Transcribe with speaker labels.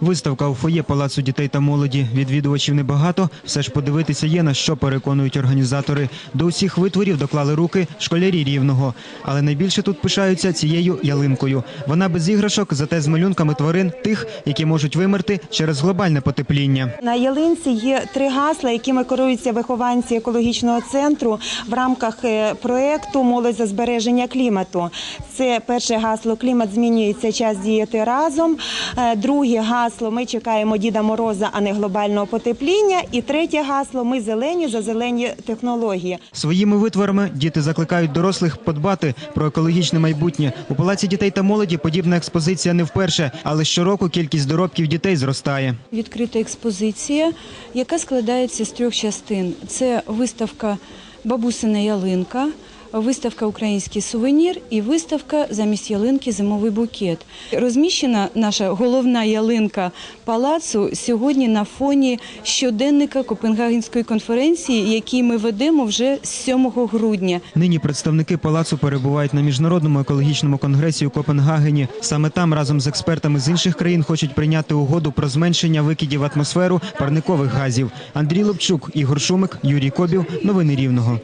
Speaker 1: Виставка у фоє Палацу дітей та молоді. Відвідувачів небагато. Все ж подивитися є на що переконують організатори. До усіх витворів доклали руки школярі рівного. Але найбільше тут пишаються цією ялинкою. Вона без іграшок, зате з малюнками тварин тих, які можуть вимерти через глобальне потепління.
Speaker 2: На ялинці є три гасла, якими керуються вихованці екологічного центру в рамках е, проекту Молодь за збереження клімату. Це перше гасло Клімат змінюється, час діяти разом. Е, Друге гасло Ми чекаємо Діда Мороза, а не глобального потепління. І третє гасло Ми зелені за зелені технології.
Speaker 1: Своїми витворами діти закликають дорослих подбати про екологічне майбутнє. У палаці дітей та молоді подібна експозиція не вперше, але щороку кількість доробків дітей зростає.
Speaker 3: відкрита експозиція, яка складається з трьох частин: це виставка Бабусина ялинка. Виставка Український сувенір і виставка замість ялинки зимовий букет. Розміщена наша головна ялинка палацу сьогодні на фоні щоденника Копенгагенської конференції, який ми ведемо вже з 7 грудня.
Speaker 1: Нині представники палацу перебувають на міжнародному екологічному конгресі у Копенгагені. Саме там разом з експертами з інших країн хочуть прийняти угоду про зменшення викидів атмосферу парникових газів. Андрій Лобчук, Ігор Шумик, Юрій Кобів. Новини Рівного.